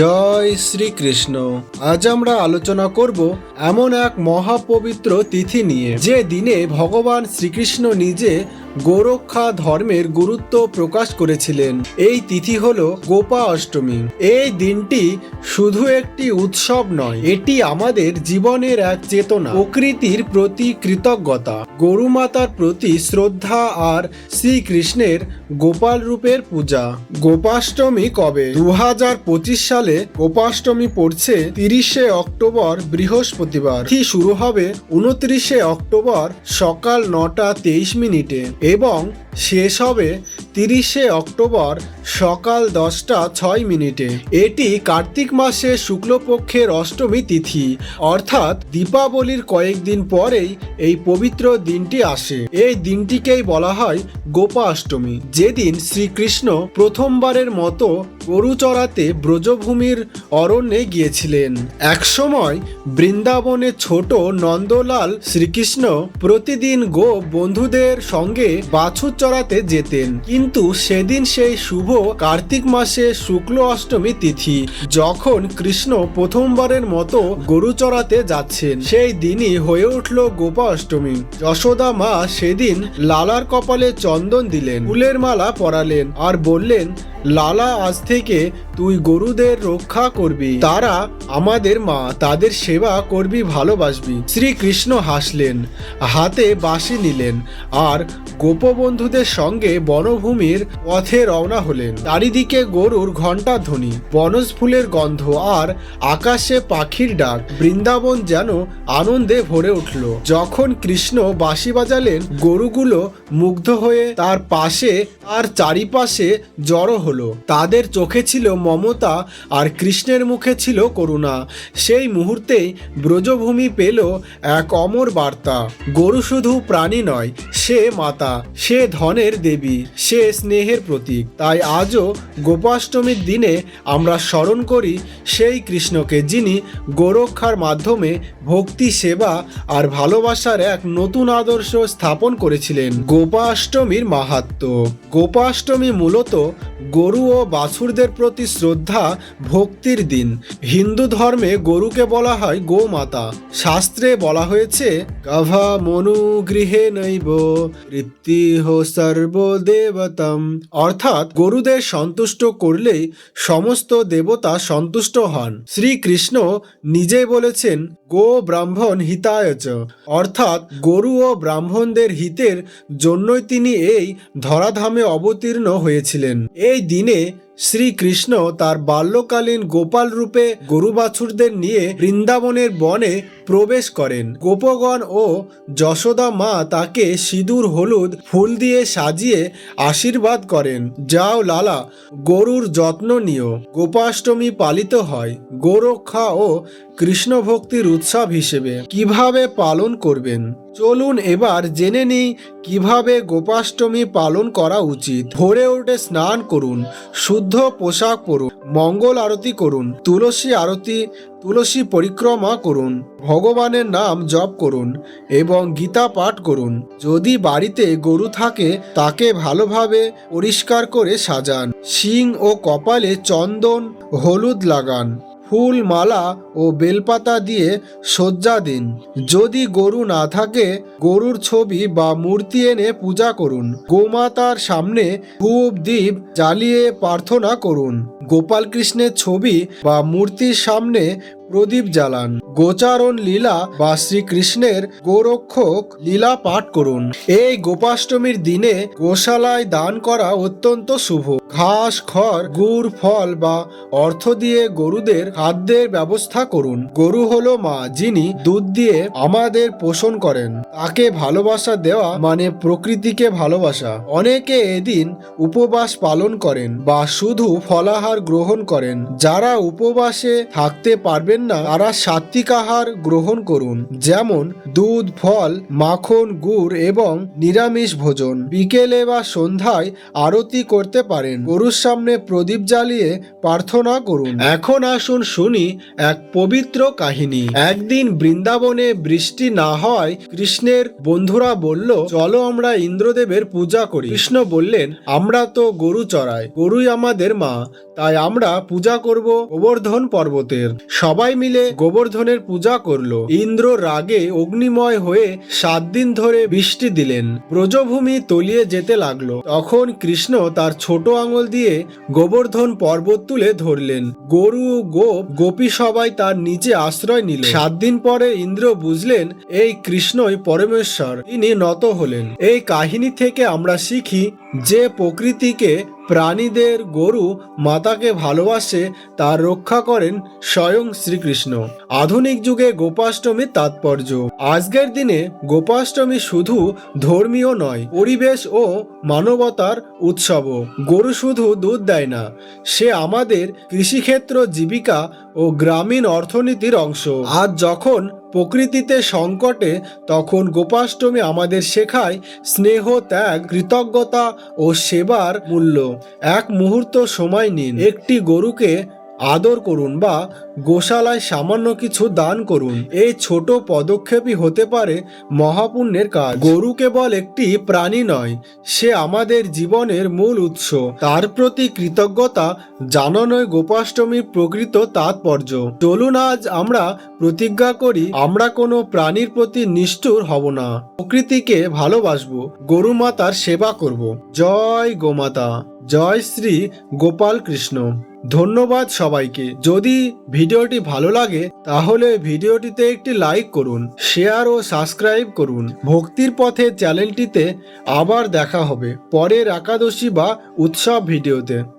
জয় শ্রীকৃষ্ণ। আজ আমরা আলোচনা করব এমন এক মহাপবিত্র তিথি নিয়ে, যে দিনে ভগবান শ্রীকৃষ্ণ নিজে গোরক্ষা ধর্মের গুরুত্ব প্রকাশ করেছিলেন। এই তিথি হল গোপা অষ্টমী। এই দিনটি শুধু একটি উৎসব নয়, এটি আমাদের জীবনের এক চেতনা। প্রকৃতির প্রতি কৃতজ্ঞতা, গরুমাতার প্রতি শ্রদ্ধা আর শ্রীকৃষ্ণের গোপাল রূপের পূজা। গোপাষ্টমী কবে? দু হাজার পঁচিশ সালে গোপাষ্টমী পড়ছে তিরিশে অক্টোবর বৃহস্পতিবার। শুরু হবে উনত্রিশে অক্টোবর সকাল নটা তেইশ মিনিটে। এবং শেষ হবে তিরিশে অক্টোবর সকাল দশটা ছয় মিনিটে। এটি কার্তিক মাসে শুক্লপক্ষের অষ্টমী তিথি। অর্থাৎ দীপাবলির কয়েকদিন পরেই এই পবিত্র দিনটি আসে। এই দিনটিকেই বলা হয় গোপাষ্টমী। যেদিন শ্রীকৃষ্ণ প্রথমবারের মতো গরু চড়াতে ব্রজভূমির অরণ্যে গিয়েছিলেন। একসময় বৃন্দাবনে ছোট নন্দলাল শ্রীকৃষ্ণ প্রতিদিন গো বন্ধুদের সঙ্গে বাছুর চড়াতে যেতেন। কিন্তু সেদিন সেই শুভ কার্তিক মাসে শুক্ল অষ্টমী তিথি, যখন কৃষ্ণ প্রথমবারের মতো গরু চড়াতে যাচ্ছেন, সেই দিনই হয়ে উঠল গোপা অষ্টমী। যশোদা মা সেদিন লালার কপালে চন্দন দিলেন, ফুলের মালা পরালেন আর বললেন, লালা, আজ থেকে তুই গরুদের রক্ষা করবি। তারা আমাদের মা, তাদের সেবা করবি, ভালোবাসবি। শ্রীকৃষ্ণ হাসলেন, হাতে বাঁশি নিলেন আর গোপবন্ধুদের সঙ্গে বনভূমির পথে রওনা হলেন। চারিদিকে গরুর ঘণ্টা ধ্বনি বনজ ফুলের গন্ধ আর আকাশে পাখির ডাক। বৃন্দাবন যেন আনন্দে ভরে উঠল। যখন কৃষ্ণ বাঁশি বাজালেন, গরুগুলো মুগ্ধ হয়ে তার পাশে আর চারিপাশে জড়ো হলো। তাদের চোখে ছিল মমতা আর কৃষ্ণের মুখে ছিল করুণা। সেই মুহূর্তেই ব্রজভূমি পেল এক অমর বার্তা। গরু শুধু প্রাণী নয় সে মাতা, সে ধনের দেবী, সে স্নেহের প্রতীক। তাই আজও গোপাষ্টমীর দিনে আমরা স্মরণ করি সেই কৃষ্ণকে যিনি গোরক্ষার মাধ্যমে ভক্তি, সেবা আর ভালোবাসার এক নতুন আদর্শ স্থাপন করেছিলেন গোপাষ্টমীর মাহাত্ম। গোপাষ্টমী মূলত গরু ও বাছুরদের প্রতি শ্রদ্ধা, ভক্তির দিন। হিন্দু ধর্মে গরুকে বলা হয় গোমাতা। শাস্ত্রে বলা হয়েছে গাভা মনু গৃহে নৈব। সর্বদেবতম। অর্থাৎ গরুদের সন্তুষ্ট করলেই সমস্ত দেবতা সন্তুষ্ট হন। শ্রীকৃষ্ণ নিজে বলেছেন, গো ব্রাহ্মণ হিতায়চ। অর্থাৎ গরু ও ব্রাহ্মণদের হিতের জন্যই তিনি এই ধরাধামে অবতীর্ণ হয়েছিলেন। এই দিনে শ্রীকৃষ্ণ তার বাল্যকালীন গোপাল রূপে গরু বাছুরদের নিয়ে বৃন্দাবনের বনে প্রবেশ করেন। গোপগণ ও যশোদা মা তাকে সিঁদুর, হলুদ, ফুল দিয়ে সাজিয়ে আশীর্বাদ করেন। যাও লালা, গরুর যত্ন নিও। গোপাষ্টমী পালিত হয় গোরক্ষা ও কৃষ্ণ ভক্তির উৎসব হিসেবে। কীভাবে পালন করবেন? চলুন এবার জেনে নিই কীভাবে গোপাষ্টমী পালন করা উচিত। ভোরে উঠে স্নান করুন, শুদ্ধ পোশাক পরুন, মঙ্গল আরতি করুন, তুলসী আরতি, তুলসী পরিক্রমা করুন, ভগবানের নাম জপ করুন এবং গীতা পাঠ করুন। যদি বাড়িতে গরু থাকে, তাকে ভালোভাবে পরিষ্কার করে সাজান। শিং ও কপালে চন্দন, হলুদ লাগান। ফুল মালা ও বেলপাতা দিয়ে সজ্জা দিন। যদি গরু না থাকে, গরুর ছবি বা মূর্তি এনে পূজা করুন। গোমাতার সামনে ধূপ দ্বীপ জ্বালিয়ে প্রার্থনা করুন। গোপাল কৃষ্ণের ছবি বা মূর্তির সামনে প্রদীপ জ্বালান। গোচারণ লীলা বা শ্রীকৃষ্ণের গোরক্ষক লীলা পাঠ করুন। এই গোপাষ্টমীর দিনে গোশালায় দান করা অত্যন্ত শুভ। ঘাস, খড়, গুড়, ফল বা অর্থ দিয়ে গরুদের খাদ্যের ব্যবস্থা করুন। গরু হলো মা, যিনি দুধ দিয়ে আমাদের পোষণ করেন। তাকে ভালোবাসা দেওয়া মানে প্রকৃতিকে ভালোবাসা। অনেকে এদিন উপবাস পালন করেন বা শুধু ফলাহার গ্রহণ করেন। যারা উপবাসে থাকতে পারবেন না, তারা সাত্বিক আহার গ্রহণ করুন, যেমন দুধ, ফল, মাখন, গুড় এবং নিরামিষ ভোজন। বিকেলে বা সন্ধ্যায় আরতি করতে পারেন। গরুর সামনে প্রদীপ জ্বালিয়ে প্রার্থনা করুন। এখন আসুন শুনি এক পবিত্র কাহিনী। একদিন বৃন্দাবনে বৃষ্টি না হয় কৃষ্ণের বন্ধুরা বলল চলো আমরা ইন্দ্রদেবের পূজা করি। কৃষ্ণ বললেন আমরা তো গরু চড়াই গরুই আমাদের মা তাই আমরা পূজা করব গোবর্ধন পর্বতের। সবাই মিলে গোবর্ধনের পূজা করল। ইন্দ্র রাগে অগ্নিময় হয়ে সাত দিন ধরে বৃষ্টি দিলেন। ব্রজভূমি তলিয়ে যেতে লাগল। তখন কৃষ্ণ তার ছোট আঙুল দিয়ে গোবর্ধন পর্বত তুলে ধরলেন। গরু গোপ গোপী সবাই তার নিচে আশ্রয় নিল সাত দিন পরে ইন্দ্র বুঝলেন, এই কৃষ্ণই পরমেশ্বর, তিনি নত হলেন। এই কাহিনী থেকে আমরা শিখি যে প্রকৃতিকে প্রাণীদের গরু মাতাকে ভালোবাসে, তার রক্ষা করেন স্বয়ং শ্রীকৃষ্ণ। আধুনিক যুগে গোপাষ্টমীর তাৎপর্য। আজকের দিনে গোপাষ্টমী শুধু ধর্মীয় নয়, পরিবেশ ও মানবতার উৎসবও। গরু শুধু দুধ দেয় না, সে আমাদের কৃষিক্ষেত্র জীবিকা ও গ্রামীণ অর্থনীতির অংশ। আজ যখন প্রকৃতিতে সংকটে, তখন গোপাষ্টমী আমাদের শেখায় স্নেহ, ত্যাগ, কৃতজ্ঞতা ও সেবার মূল্য। এক মুহূর্ত সময় নিন। একটি গরুকে আদর করুন বা গোশালায় সামান্য কিছু দান করুন। এই ছোট পদক্ষেপই হতে পারে মহাপুণ্যের কাজ। গরু কেবল একটি প্রাণী নয়, সে আমাদের জীবনের মূল উৎস। তার প্রতি কৃতজ্ঞতা জানানোই গোপাষ্টমীর প্রকৃত তাৎপর্য। চলুন আজ আমরা প্রতিজ্ঞা করি, আমরা কোনো প্রাণীর প্রতি নিষ্ঠুর হব না। প্রকৃতিকে ভালোবাসবো, গরু মাতার সেবা করব। জয় গোমাতা, জয় শ্রী গোপাল কৃষ্ণ ধন্যবাদ সবাইকে। যদি ভিডিওটি ভালো লাগে, তাহলে ভিডিওটিতে একটি লাইক করুন, শেয়ার ও সাবস্ক্রাইব করুন। ভক্তির পথে চ্যানেলটিতে আবার দেখা হবে পরের একাদশী বা উৎসব ভিডিওতে।